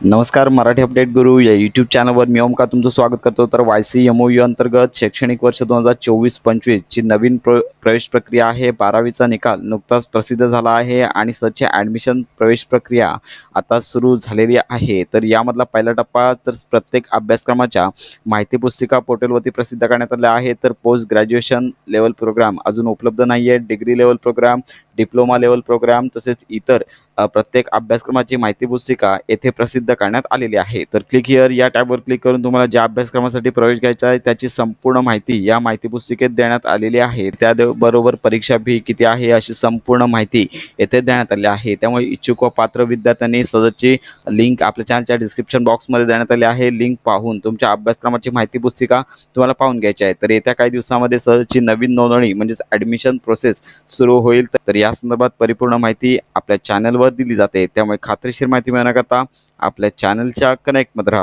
नमस्कार मराठी अपडेट गुरु या यूट्यूब चॅनलवर मी ओमका तुमचं स्वागत करतो. तर Y C M O U अंतर्गत शैक्षणिक वर्ष दोन हजार चोवीस पंचवीसची नवीन प्र प्रवेश प्रक्रिया आहे. बारावीचा निकाल नुकताच प्रसिद्ध झाला आहे आणि सध्या ॲडमिशन प्रवेश प्रक्रिया आता सुरू झालेली आहे. तर यामधला पहिला टप्पा तर प्रत्येक अभ्यासक्रमाच्या माहिती पुस्तिका पोर्टलवरती प्रसिद्ध करण्यात आल्या आहे. तर पोस्ट ग्रॅज्युएशन लेवल प्रोग्राम अजून उपलब्ध नाही आहे degree level programme diploma level programme तसेच इतर प्रत्येक अभ्यासक्रमाची माहिती पुस्तिका येथे प्रसिद्ध करण्यात आलेली आहे. तर क्लिक हिअर या टॅबवर क्लिक करून तुम्हाला ज्या अभ्यासक्रमासाठी प्रवेश घ्यायचा आहे त्याची संपूर्ण माहिती या माहिती पुस्तिकेत देण्यात आलेली आहे. त्याबरोबर परीक्षा फी किती आहे अशी संपूर्ण माहिती येथे देण्यात आली आहे. त्यामुळे इच्छुक व पात्र विद्यार्थ्यांनी सदरची लिंक आपल्या चॅनलच्या डिस्क्रिप्शन बॉक्समध्ये देण्यात आली आहे. लिंक पाहून तुमच्या अभ्यासक्रमाची माहिती पुस्तिका तुम्हाला पाहून घ्यायची आहे. तर येत्या काही दिवसामध्ये सदरची नवीन नोंदणी म्हणजेच ॲडमिशन प्रोसेस सुरू होईल. तर या संदर्भात परिपूर्ण माहिती आपल्या चॅनलवर दिली जाते. त्यामुळे खात्रीशीर माहिती मिळण्याकरता आपल्या चॅनलच्या कनेक्टमध्ये राहा.